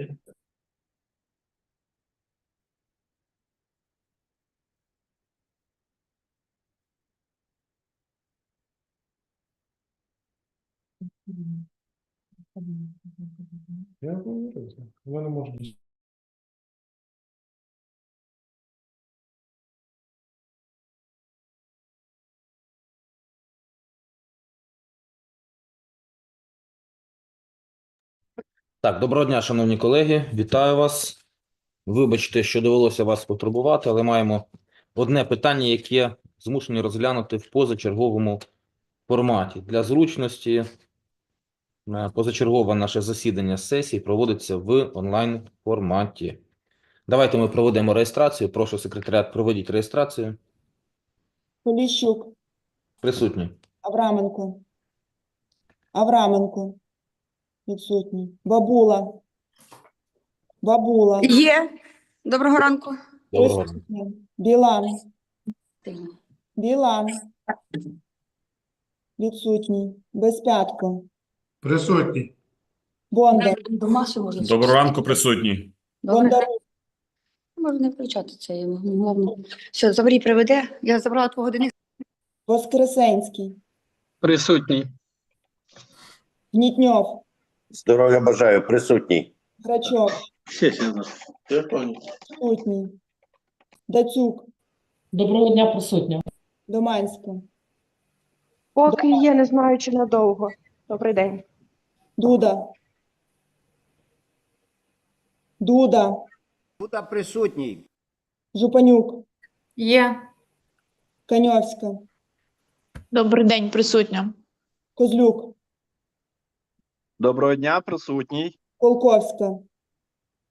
Я говорю, я не можу. Так, доброго дня, шановні колеги. Вітаю вас. Вибачте, що довелося вас потурбувати, але маємо одне питання, яке змушені розглянути в позачерговому форматі. Для зручності е, позачергове наше засідання сесії проводиться в онлайн форматі. Давайте ми проведемо реєстрацію. Прошу секретаріат проведіть реєстрацію. Поліщук, Присутні. Авраменко. Авраменко. Відсутній. Бабула. Бабула. Є. Доброго ранку. Доброго ранку. Присутня. Білан. Білан. Відсутній. Безпятко. Присутній. Бондар. Доброго ранку, присутні. Бондар. Можна не включати це мовно. Все, Заврій приведе. Я забрала твого години. Воскресенський. Присутній. Гнітньов. Здоров'я бажаю, присутній. Грачок. Відсутній. Дацюк. Доброго дня, присутня. Доманська. Поки є, не знаю, чи надовго. Добрий день. Дуда. Дуда. Буда присутній. Жупанюк. Є. Каньовська. Добрий день, присутня. Козлюк. Доброго дня, присутній. Колковська.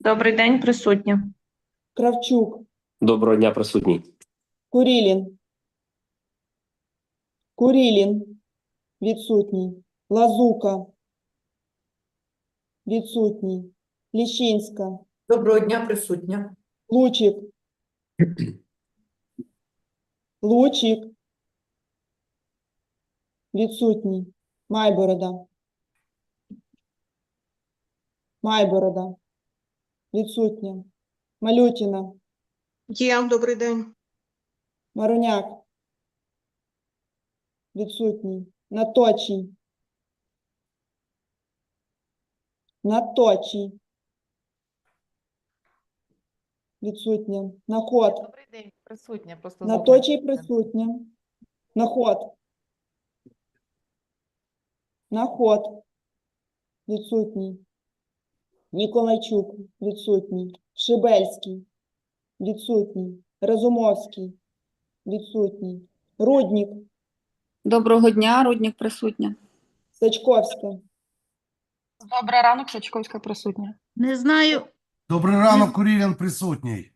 Добрий день, присутня. Кравчук. Доброго дня, присутній. Курілін. Курілін. Відсутній. Лазука. Відсутній. Ліщинська. Доброго дня, присутня. Лучик. Лучик. Відсутній. Майборода. Майборода. Відсутня. Малютіна. Є, добрий день. Маруняк. Відсутній. Наточій. Наточій. Відсутня. Наход. Добрий день, присутня. Просто Наточій присутня. Наход. Наход. Відсутній. Ніколайчук. Відсутній. Шибельський. Відсутній. Разумовський. Відсутній. Руднік. Доброго дня, Рудник присутня. Сачковська. Добрий ранок, Сачковська присутня. Не знаю, Добрий ранок, Курілін присутній.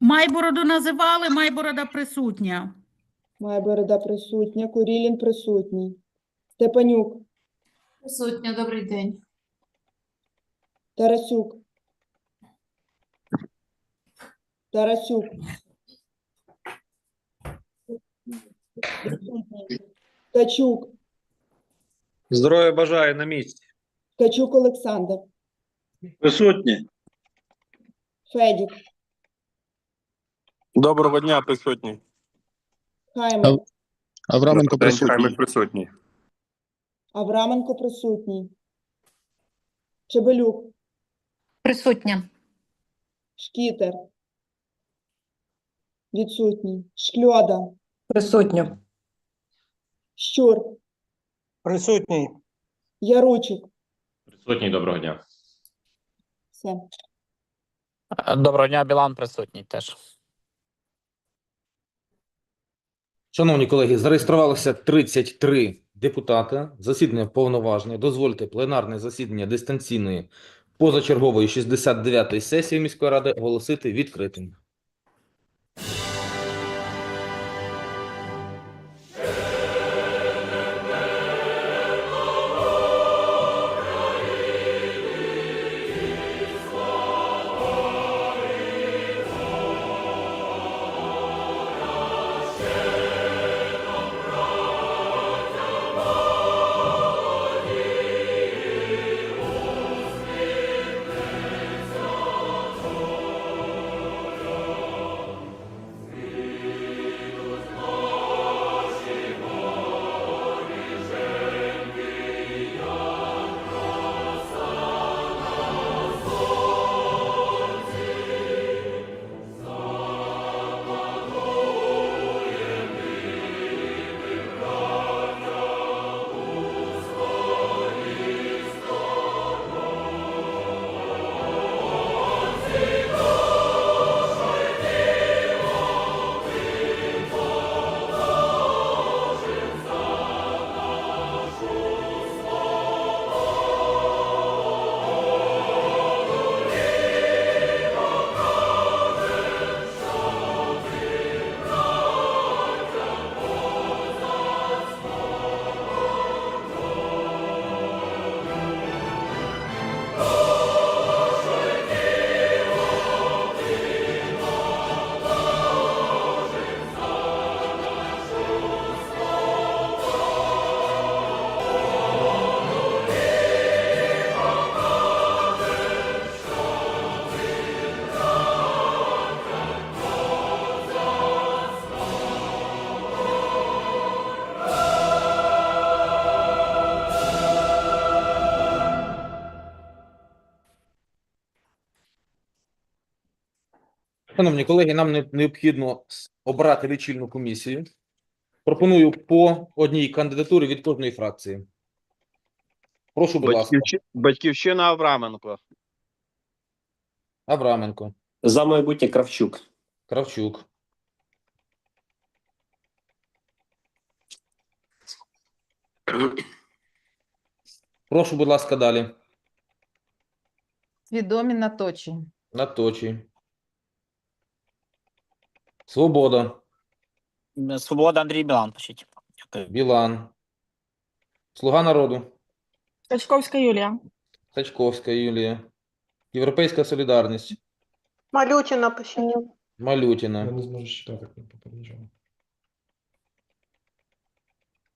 Майбороду називали, Майборода присутня. Майборода присутня. Курілін присутній. Степанюк. Присутня, добрий день. Тарасюк. Тарасюк. Ткачук. Здоров'я бажаю на місці. Ткачук Олександр. Присутні. Федік. Доброго дня, присутні. Хаймен. Авраменко присутній. присутній. Авраменко присутній. Чебелюк. Присутня. Шкітер. Відсутній. Шкльода. Присутня. Щур. Присутній. Яручик. Присутній, доброго дня. Все. Доброго дня, Білан присутній теж. Шановні колеги, зареєструвалося 33 депутата. Засідання повноважне. Дозвольте пленарне засідання дистанційної позачергової 69-ї сесії міської ради оголосити відкритим. Шановні колеги, нам необхідно обрати лічильну комісію. Пропоную по одній кандидатурі від кожної фракції. Прошу, будь ласка. Батьківщина Авраменко. Авраменко, За майбутнє Кравчук. Кравчук, прошу, будь ласка, далі. Свідомі на точі. Наточі. Свобода, Свобода Андрій Білан, пишіть. Білан. Слуга народу. Тачковська Юлія. Сачковська Юлія. Європейська солідарність. Малютіна пишіть. Малютіна. Я не зможу читати, як не попереджав.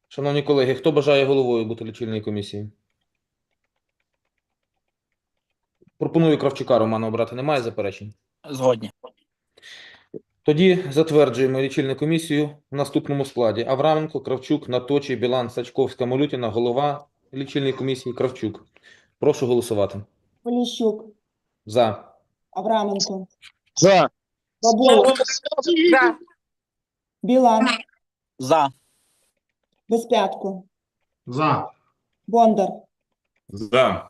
Шановні колеги, хто бажає головою бути лічильної комісії? Пропоную Кравчука Романа обрати. Немає заперечень? Згодні. Тоді затверджуємо лічильну комісію в наступному складі. Авраменко, Кравчук, Наточий, Білан, Сачковська, Малютіна, голова лічильної комісії Кравчук. Прошу голосувати. Поліщук, За. Авраменко, За. Бабула, Білан, За. Безпятко, За. Бондар, За.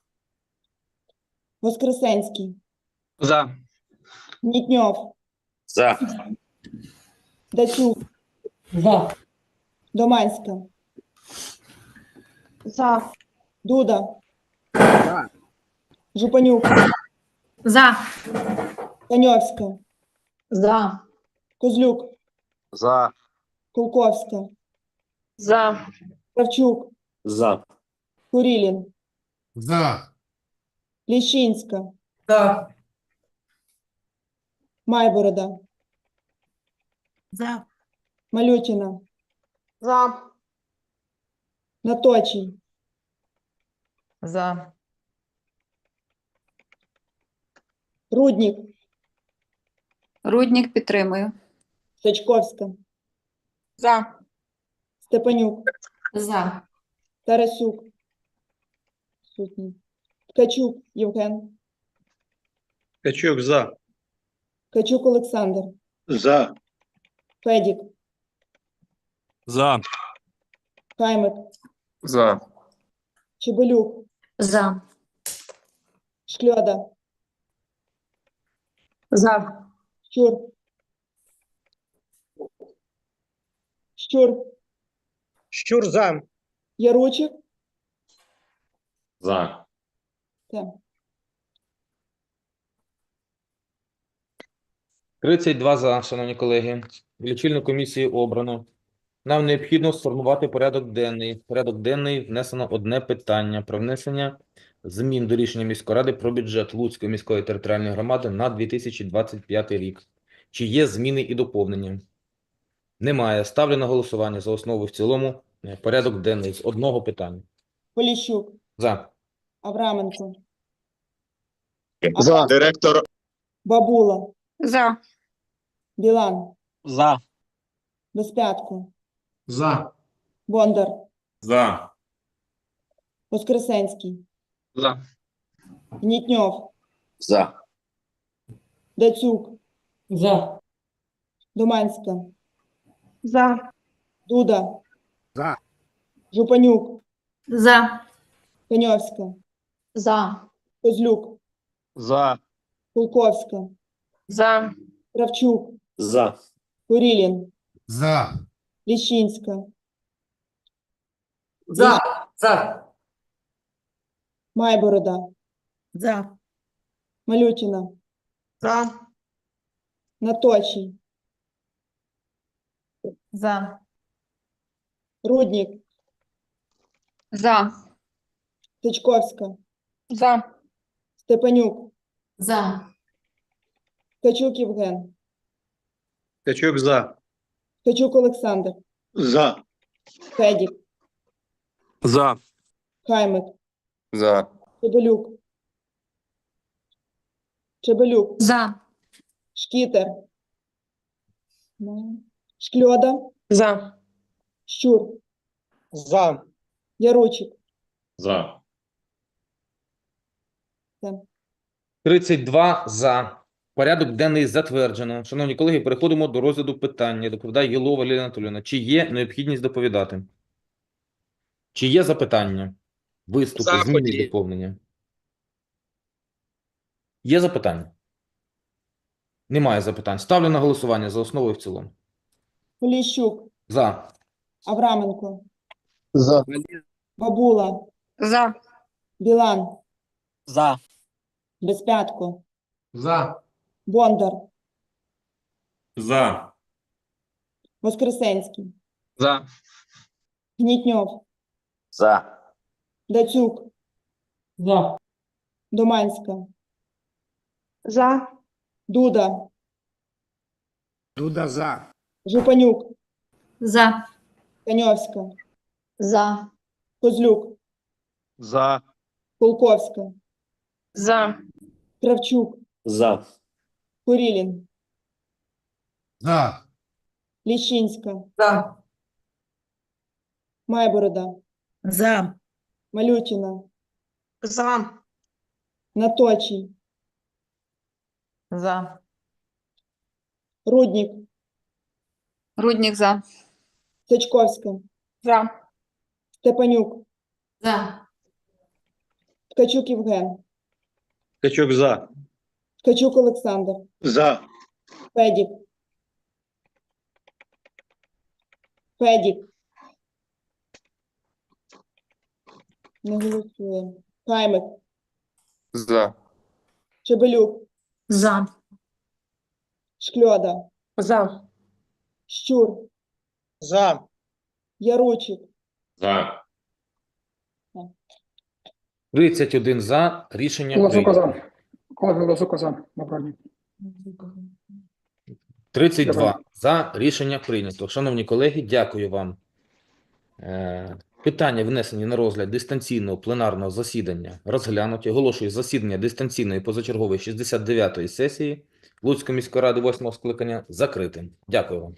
Воскресенський, За. Нітньов, За. Дацюк, За. Доманська, За. Дуда, Жупанюк, За. Каньовська, За. Козлюк, За. Кулковська, За. Кравчук, За. Курілін, За. Ліщинська, За. Майборода, За. Малютіна, За. Наточий, За. Руднік, Руднік підтримую. Сачковська, За. Степанюк, За. Тарасюк, Сутній, Ткачук, Євген, Качук за. Ткачук Олександр, За. Федік, За. Хаймик, За. Чебелюк, За. Шкльода, За. Щур, Щур, Щур за. Яручик, За. Все. 32 за, шановні колеги. Лічильну комісію обрано. Нам необхідно сформувати порядок денний. В Порядок денний внесено одне питання про внесення змін до рішення міської ради про бюджет Луцької міської територіальної громади на 2025 рік. Чи є зміни і доповнення? Немає. Ставлю на голосування за основу в цілому е, порядок денний з одного питання. Поліщук, За. Авраменко, За. Директор. Бабула, За. Білан, За. Безпятко, За. Бондар, За. Воскресенський, За. Нітньов, За. Дацюк, За. Доманська, За. Дуда, За. Жупанюк, За. Каньовська, За. Козлюк, За. Кулковська, За. Кравчук, За. Курілін, За. Ліщинська, За. За. Майборода, За. Малютіна, За. Наточий, За. Руднік, За. Тичковська, За. Степанюк, За. Ткачук Євген, Качук за. Ткачук Олександр, За. Федік, За. Хаймик, За. Чебелюк, Чебелюк, За. Шкітер, Шкльода, За. Щур, За. Яручик, За. Все. 32 за. Порядок денний затверджено. Шановні колеги, переходимо до розгляду питання. Доповідає Єлова Лілія Анатолійовна. Чи є необхідність доповідати? Чи є запитання? Виступи, зміни, доповнення? Є запитання? Немає запитань. Ставлю на голосування за основу і в цілому. Поліщук, За. Авраменко, За. Бабула, За. Білан, За. Безпятко, За. Бондар, За. Воскресенський, За. Гнітньов, За. Дацюк, За. Доманська, За. Дуда, Дуда за. Жупанюк, За. Каньовська, За. Козлюк, За. Полковська, За. Кравчук, За. Курілін, За. Ліщинська, За. Майборода, За. Малютіна, За. Наточій, За. Руднік, Рудник за. Сачковська, За. Степанюк, За. Ткачук Євген, Качук за. Ткачук Олександр, За. Федік, Федік, не голосує, Каймик, За. Чебелюк, За. Шкльода, За. Щур, За. Яручик, За. 31 за. Рішення прийнято. За. Лазука за. Доброго 32 за. Рішення прийнято. Шановні колеги, дякую вам. Е, Питання, внесені на розгляд дистанційного пленарного засідання, розглянуті. Оголошую засідання дистанційної позачергової 69-ї сесії Луцької міської ради 8 скликання закритим. Дякую вам.